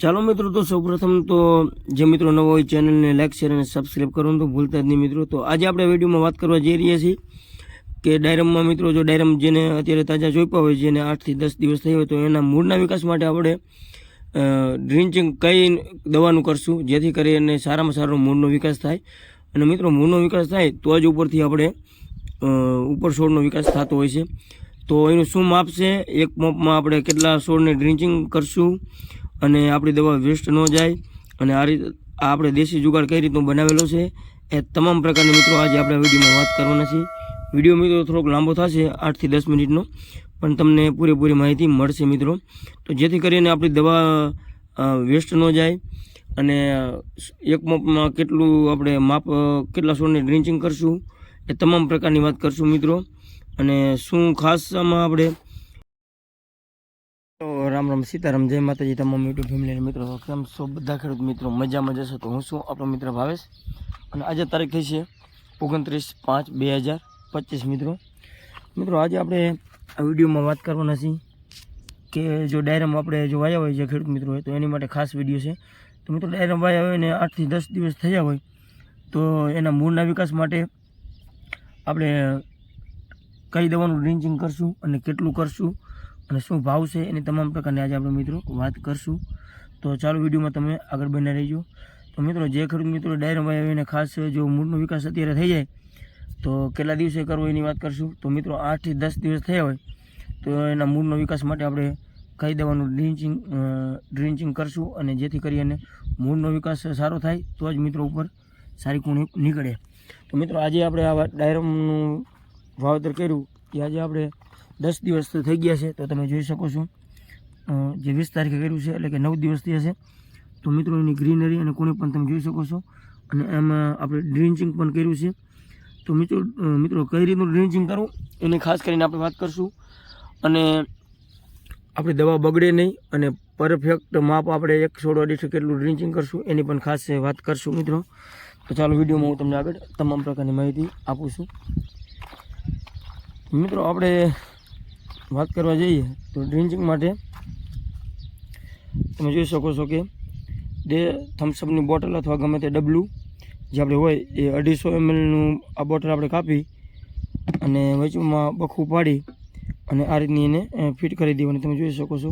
ચાલો મિત્રો, તો સૌપ્રથમ તો જે મિત્રો નવો હોય ચેનલને લાઈક શેર અને સબસ્ક્રાઈબ કરવાનું તો ભૂલતા જ નહીં મિત્રો. તો આજે આપણે વિડીયોમાં વાત કરવા જઈ રહ્યા છીએ કે ડાયરમમાં મિત્રો, જો ડાયરમ જેને અત્યારે તાજા જોઈપા હોય, જેને આઠથી દસ દિવસ થઈ હોય, તો એના મૂળના વિકાસ માટે આપણે ડ્રિંચિંગ કઈ દવાનું કરશું, જેથી કરીને સારામાં સારો મૂળનો વિકાસ થાય. અને મિત્રો, મૂળનો વિકાસ થાય તો જ ઉપરથી આપણે ઉપર છોડનો વિકાસ થતો હોય છે. તો એનું શું માપ છે? એક માપમાં આપણે કેટલા છોડને ડ્રિંચિંગ કરશું? અને આપણી દવા વેસ્ટ ન જાય અને આ રીતે આપણે દેશી જુગાડ કઈ રીતનો બનાવેલો છે એ તમામ પ્રકારના મિત્રો આજે આપણે વિડીયોમાં વાત કરવાના છીએ. વીડિયો મિત્રો થોડોક લાંબો થશે આઠથી દસ મિનિટનો, પણ તમને પૂરેપૂરી માહિતી મળશે મિત્રો. તો જેથી કરીને આપણી દવા વેસ્ટ ન જાય અને એક મપમાં કેટલું આપણે માપ કેટલા છોડને ડ્રિંચિંગ કરશું એ તમામ પ્રકારની વાત કરશું મિત્રો. અને શું ખાસમાં આપણે રામ રામ સીતારામ, જય માતાજી તમામ યુટ્યુબ ફેમિલી મિત્રો, કેમ છો બધા ખેડૂત મિત્રો? મજા મજા છો તો હું છું આપણો મિત્ર ભાવેશ. અને આજે તારીખ થઈ છે ઓગણત્રીસ પાંચ બે હજાર પચીસ મિત્રો. મિત્રો, આજે આપણે આ વિડીયોમાં વાત કરવાના છીએ કે જો ડાયરામ આપણે જો વાયા હોય જે ખેડૂત મિત્રો હોય, તો એની માટે ખાસ વીડિયો છે. તો મિત્રો, ડાયરામ વાયા હોય ને આઠથી દસ દિવસ થયા હોય, તો એના મૂળના વિકાસ માટે આપણે કઈ દવાનું ડ્રિંચિંગ કરશું અને કેટલું કરશું અને શું ભાવ છે એની તમામ પ્રકારની આજે આપણે મિત્રો વાત કરશું. તો ચાલો વિડીયોમાં તમે આગળ બને રહીજો. તો મિત્રો, જે ખેડૂત મિત્રો ડાયરમાં આવીને ખાસ જો મૂળનો વિકાસ અત્યારે થઈ જાય, તો કેટલા દિવસે કરવો એની વાત કરશું? તો મિત્રો, આઠથી દસ દિવસ થયા હોય, તો એના મૂળનો વિકાસ માટે આપણે કહી દેવાનું ડ્રિંચિંગ ડ્રિંચિંગ કરશું અને જેથી કરીને મૂળનો વિકાસ સારો થાય, તો જ મિત્રો ઉપર સારી કુણી નીકળે. તો મિત્રો, આજે આપણે આ ડાયરમનું વાવેતર કર્યું. એ આજે આપણે દસ દિવસ તો થઈ ગયા છે, તો તમે જોઈ શકો છો. જે વીસ તારીખે કર્યું છે, એટલે કે નવ દિવસથી હશે તો મિત્રો, એની ગ્રીનરી અને કોણી પણ તમે જોઈ શકો છો. અને એમાં આપણે ડ્રિંચિંગ પણ કર્યું છે. તો મિત્રો મિત્રો, કઈ રીતનું ડ્રિંચિંગ કરવું, એની ખાસ કરીને આપણે વાત કરીશું. અને આપણી દવા બગડે નહીં અને પરફેક્ટ માપ આપણે એક સોળો અઢીસો કેટલું ડ્રિંચિંગ કરશું, એની પણ ખાસ વાત કરશું મિત્રો. તો ચાલો વિડીયોમાં હું તમને આગળ તમામ પ્રકારની માહિતી આપું છું. મિત્રો, આપણે વાત કરવા જઈએ તો ડ્રિંકિંગ માટે તમે જોઈ શકો છો કે બે થમ્સઅપની બોટલ અથવા ગમે તે ડબલું જે આપણે હોય એ અઢીસો એમએલનું આ બોટલ આપણે કાપી અને વચમાં બખું પાડી અને આ રીતની એને ફિટ કરી દેવાની. તમે જોઈ શકો છો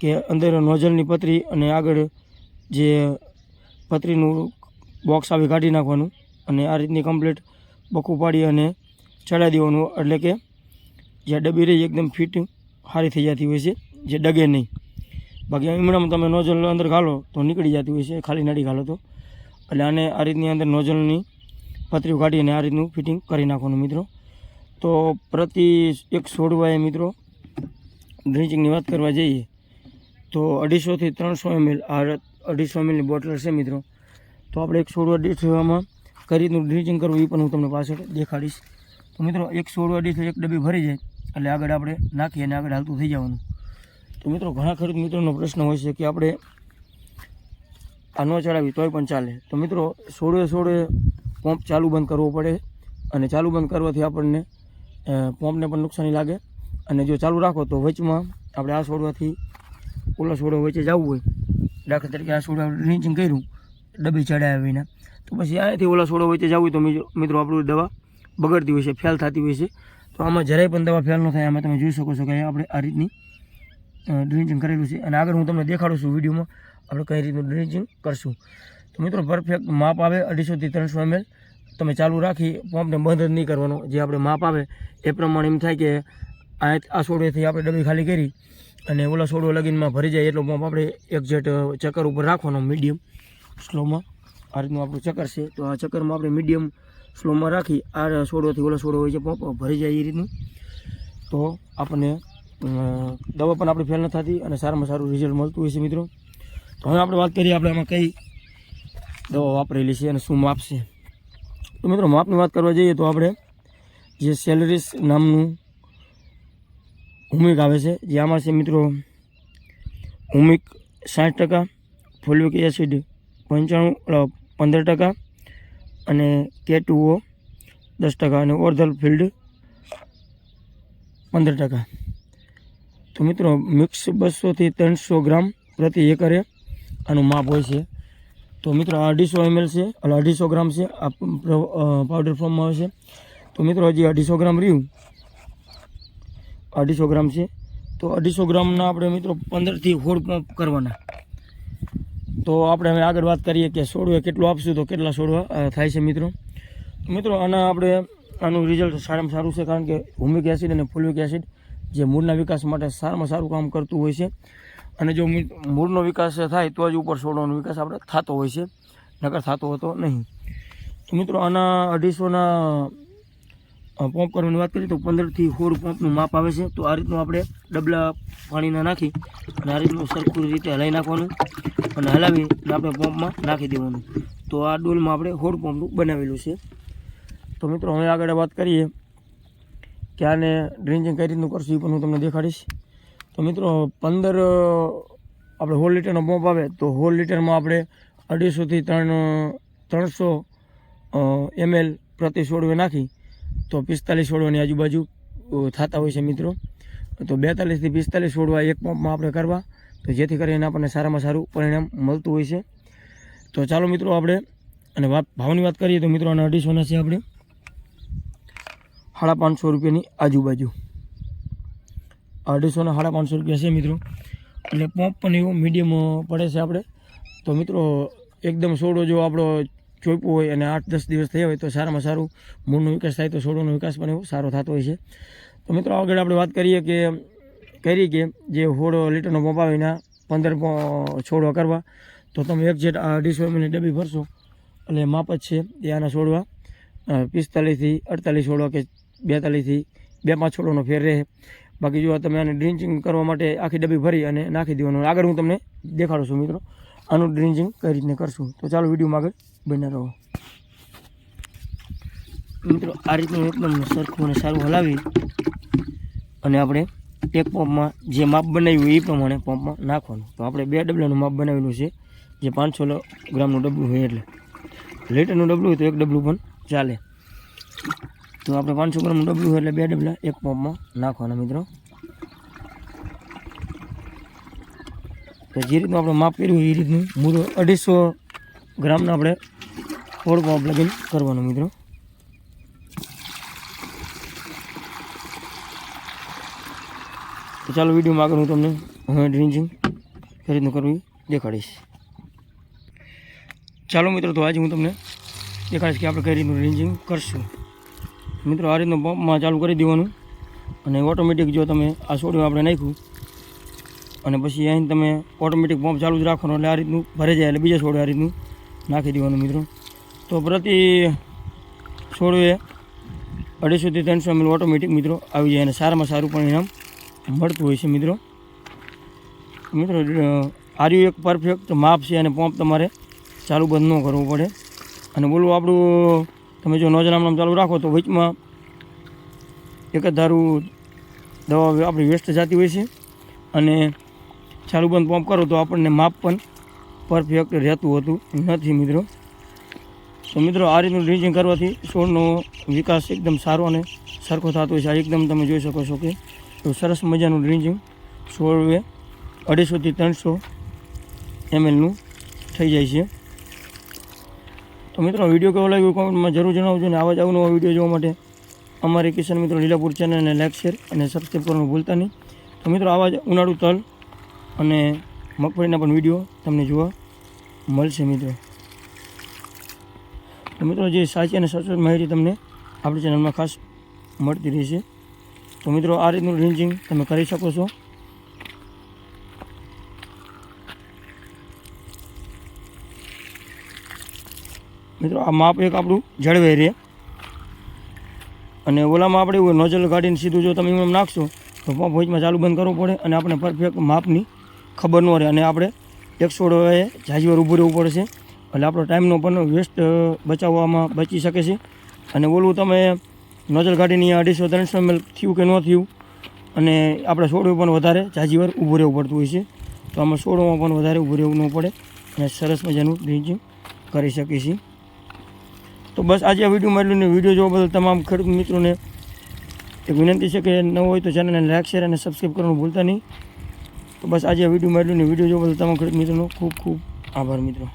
કે અંદર નોઝલની પતરી અને આગળ જે પતરીનું બોક્સ આવી કાઢી નાખવાનું અને આ રીતની કમ્પ્લીટ બખું પાડી અને ચડાવી દેવાનું. એટલે કે જે ડબ્બી રહી, એકદમ ફિટ સારી થઈ જતી હોય છે, જે ડગે નહીં. બાકી હમણાં તમે નોઝલ અંદર ઘાલો તો નીકળી જતી હોય છે, ખાલી નડી ઘાલો તો. એટલે આને આ રીતની અંદર નોઝલની પતરીઓ કાઢીને આ રીતનું ફિટિંગ કરી નાખવાનું મિત્રો. તો પ્રતિ એક છોડવાએ મિત્રો ડ્રિંચિંગની વાત કરવા જઈએ, તો અઢીસોથી ત્રણસો એમએલ આ અઢીસો એમએલની બોટલ છે મિત્રો. તો આપણે એક છોડવા દીઠમાં કઈ રીતનું ડ્રિંચિંગ કરવું એ પણ હું તમને પાછળ દેખાડીશ. તો મિત્રો, એક છોડવા દીઠ એક ડબ્બી ભરી જાય એટલે આગળ આપણે નાખીએ અને આગળ હાલતું થઈ જવાનું. તો મિત્રો, ઘણા ખેડૂત મિત્રોનો પ્રશ્ન હોય છે કે આપણે આ ન ચડાવી તોય પણ ચાલે. તો મિત્રો, સોળે સોળે પંપ ચાલુ બંધ કરવો પડે અને ચાલુ બંધ કરવાથી આપણને પંપને પણ નુકસાની લાગે. અને જો ચાલુ રાખો તો વચમાં આપણે આ છોડવાથી ઓલા છોડો વચ્ચે જવું હોય. દાખલા તરીકે આ છોડવા ડ્રિંચિંગ કર્યું, ડબ્બી ચડાવ્યા વિના. તો પછી અહીંયાથી ઓલા છોડો વચ્ચે જવું હોય તો મિત્રો, આપણું દવા બગડતી હોય છે, ફેલ થતી હોય છે. તો આમાં જરાય પણ દવા ફેલ ન થાય, આમાં તમે જોઈ શકો છો કે આપણે આ રીતની ડ્રિંચિંગ કરેલું છે. અને આગળ હું તમને દેખાડું છું વિડીયોમાં આપણે કઈ રીતનું ડ્રિંચિંગ કરશું. તો મિત્રો પરફેક્ટ માપ આવે અઢીસોથી ત્રણસો એમએલ તમે ચાલુ રાખી, પંપને બંધ જ નહીં કરવાનો. જે આપણે માપ આવે એ પ્રમાણે એમ થાય કે આ આ સોડવેથી આપણે ડબ્બી ખાલી કરી અને ઓલા સોડો લગીનમાં ભરી જાય એટલો પંપ આપણે એક્ઝેટ ચક્કર ઉપર રાખવાનો મીડિયમ. સ્લોમાં આ રીતનું આપણું ચક્કર છે. તો આ ચક્કરમાં આપણે મીડિયમ સ્લોમાં રાખી આ સોડોથી ઓલો સોડો હોય છે પંપ ભરી જાય એ રીતનું. તો આપણને દવા પણ આપણી ફેલ ન થતી અને સારામાં સારું રિઝલ્ટ મળતું હોય છે મિત્રો. તો હવે આપણે વાત કરીએ, આપણે આમાં કઈ દવા વાપરેલી છે અને શું માપ છે. તો મિત્રો, માપની વાત કરવા જઈએ તો આપણે જે સેલરીસ નામનું હુમિક આવે છે, જે આમાં છે મિત્રો હુમિક સાઠ ટકા ફોલ્યુક એસિડ પંચાણું પંદર ટકા અને કે ટુઓ દસ ટકા અને ઓર્ધલ ફિલ્ડ પંદર ટકા. તો મિત્રો, મિક્સ બસોથી ત્રણસો ગ્રામ પ્રતિ એકરે આનું માપ હોય છે. તો મિત્રો અઢીસો એમએલ છે એટલે અઢીસો ગ્રામ છે, આ પાવડર ફોર્મમાં આવે છે તો મિત્રો, હજી અઢીસો ગ્રામ રહ્યું. અઢીસો ગ્રામ છે. તો અઢીસો ગ્રામના આપણે મિત્રો પંદરથી હોળ કરવાના. તો આપણે હવે આગળ વાત કરીએ કે સોડવે કેટલું આપશું તો કેટલા છોડવા થાય છે મિત્રો? મિત્રો, આના આપણે, આનું રિઝલ્ટ સારામાં સારું છે કારણ કે હુમિક એસિડ અને ફુલવિક એસિડ જે મૂળના વિકાસ માટે સારામાં સારું કામ કરતું હોય છે. અને જો મૂળ- મૂળનો વિકાસ થાય તો જ ઉપર છોડવાનો વિકાસ આપણે થતો હોય છે. નકર થતો હતો નહીં. તો મિત્રો, આના અઢીસોના પંપ કરવાની વાત કરીએ તો પંદરથી સોળ પંપનું માપ આવે છે. તો આ રીતનું આપણે ડબલા પાણીના નાખી અને આ રીતનું સરખું રીતે હલાવી નાખવાનું અને હલાવીને આપણે પંપમાં નાખી દેવાનું. તો આ ડોલમાં આપણે સોળ પંપનું બનાવેલું છે. તો મિત્રો, હવે આગળ વાત કરીએ કે આને ડ્રિંકિંગ કઈ રીતનું કરશું એ પણ હું તમને દેખાડીશ. તો મિત્રો, પંદર આપણે હોલ લીટરનો પંપ આવે તો હોલ લીટરમાં આપણે અઢીસોથી ત્રણ ત્રણસો એમએલ પ્રતિ છોડવે નાખી તો પિસ્તાલીસ છોડવાની આજુબાજુ થતા હોય છે મિત્રો. તો બેતાલીસથી પિસ્તાલીસ છોડવા એક પંપમાં આપણે કરવા. તો જેથી કરીને આપણને સારામાં સારું પરિણામ મળતું હોય છે. તો ચાલો મિત્રો આપણે, અને વાત, ભાવની વાત કરીએ તો મિત્રો આના અઢીસોના છે આપણે. સાડા પાંચસો રૂપિયાની આજુબાજુ. અઢીસોના સાડા પાંચસો રૂપિયા છે મિત્રો. એટલે પંપ પણ એવું મીડિયમ પડે છે આપણે. તો મિત્રો, એકદમ સોડો જો આપણો ચોપ્યો હોય અને આઠ દસ દિવસ થયા હોય તો સારામાં સારું મૂળનો વિકાસ થાય તો છોડોનો વિકાસ પણ એવો સારો થતો હોય છે. તો મિત્રો આગળ આપણે વાત કરીએ કે કરી કે જે હોળો લીટરનો પંપ પંદર છોડવા કરવા, તો તમે એક જેટ અઢીસો એમએલની ડબ્બી ભરશો. એટલે માપ જ છે એ આના છોડવા. પિસ્તાલીસથી અડતાલીસ છોડવા કે બેતાલીસથી બે પાંચ છોડવાનો ફેર રહે. બાકી જો તમે આને ડ્રિંચિંગ કરવા માટે આખી ડબ્બી ભરી અને નાખી દેવાનું. આગળ હું તમને દેખાડું છું મિત્રો. આનું ડ્રિંચિંગ કઈ રીતને કરશું. તો ચાલો વિડીયોમાં આગળ રહો મિત્રો, આ રીતનું એકદમ સરખું અને સારું હલાવી અને આપણે એક પંપમાં જે માપ બનાવ્યું એ પ્રમાણે પંપમાં નાખવાનું. તો આપણે બે ડબલાનું માપ બનાવેલું છે, જે પાંચસો ગ્રામનું ડબલું હોય એટલે. લીટરનું ડબલું હોય તો એક ડબલું પણ ચાલે. તો આપણે પાંચસો ગ્રામનું ડબલું હોય એટલે બે ડબલા એક પંપમાં નાખવાના મિત્રો. તો જે રીતનું આપણે માપ કર્યું એ રીતનું. મૂળ અઢીસો ગ્રામનું આપણે ફોર પંપ લગીન કરવાનું મિત્રો. તો ચાલો વિડીયોમાં આગળ હું તમને હવે ડ્રિંચિંગ કઈ રીતનું કરવી દેખાડીશ. ચાલો મિત્રો, તો આજે હું તમને દેખાડીશ કે આપણે કઈ રીતનું ડ્રિંચિંગ કરશું. મિત્રો, આ રીતનું પંપમાં ચાલુ કરી દેવાનું અને ઓટોમેટિક જો તમે આ સોડિયું આપણે નાખ્યું અને પછી અહીં તમે ઓટોમેટિક પંપ ચાલુ જ રાખવાનો એટલે આ રીતનું ભરાઈ જાય એટલે બીજા છોડે આ રીતનું નાખી દેવાનું મિત્રો. તો પ્રતિ છોડવે અઢીસોથી ત્રણસો એમએલ ઓટોમેટિક મિત્રો આવી જાય અને સારામાં સારું પરિણામ મળતું હોય છે મિત્રો. મિત્રો આર્યું એક પરફેક્ટ માપ છે અને પંપ તમારે ચાલુ બંધ ન કરવું પડે. અને બોલું આપણું, તમે જો નોઝલ ચાલુ રાખો તો વચમાં એક જ ધારું દવા આપણી વેસ્ટ જતી હોય છે. અને ચાલુ બંધ પંપ કરો તો આપણને માપ પણ પરફેક્ટ રહેતું હતું. નથી મિત્રો. તો મિત્રો, આ રીતનું ડ્રિંચિંગ કરવાથી છોડનો વિકાસ એકદમ સારો અને સરખો થતો હોય છે. આ એકદમ તમે જોઈ શકો છો કે તો સરસ મજાનું ડ્રિંચિંગ છોડવે અઢીસોથી ત્રણસો એમએલનું થઈ જાય છે. તો મિત્રો વીડિયો કેવો લાગ્યો કોમેન્ટમાં જરૂર જણાવજો અને આવા જ અવનવા વીડિયો જોવા માટે અમારી કિશન મિત્રો લીલાપુર ચેનલને લાઈક શેર અને સબસ્ક્રાઈબ કરવાનું ભૂલતા નહીં. તો મિત્રો, આવા જ ઉનાળુ તલ અને મગફળીના પણ વીડિયો તમને જોવા મળશે મિત્રો. તો મિત્રો, જે સાચી અને સચોટ માહિતી તમને આપણી ચેનલમાં ખાસ મળતી રહેશે. તો મિત્રો, આ રીતનું રેન્જિંગ તમે કરી શકો છો. મિત્રો, આ માપ એક આપણું જળવાઈ રહે. અને ઓલામાં આપણે નોઝલ કાઢીને સીધું જો તમે એમ નાખશો, તો પંપ વચમાં ચાલુ બંધ કરવું પડે અને આપણે પરફેક્ટ માપની ખબર ન રહે. અને આપણે એકસો એ જાજીવાર ઊભું રહેવું પડે છે એટલે આપણો ટાઈમનો પણ વેસ્ટ બચાવવામાં બચી શકે છે. અને ઓલું તમે, નોઝલ કાઢીને અઢીસો ત્રણસો એમએલ થયું કે ન થયું? અને આપણે છોડવું પણ વધારે જાજીવાર ઊભું રહેવું પડતું હોય છે. તો આમાં છોડવામાં પણ વધારે ઊભું રહેવું ન પડે. અને સરસ મજાનું ડ્રિંચિંગ કરી શકીએ છીએ. તો બસ આજે આ વીડિયો મળ્યું ને વીડિયો જોવા બદલ તમામ ખેડૂત મિત્રોને એક વિનંતી છે કે ન હોય તો ચેનલને લાઈક શેર અને સબસ્ક્રાઈબ કરવાનું ભૂલતા નહીં. તો બસ આજે વીડિયો એટલું ને વીડિયો જોવા બદલ તમામ ખેડૂત મિત્રોનો ખૂબ ખૂબ આભાર મિત્રો.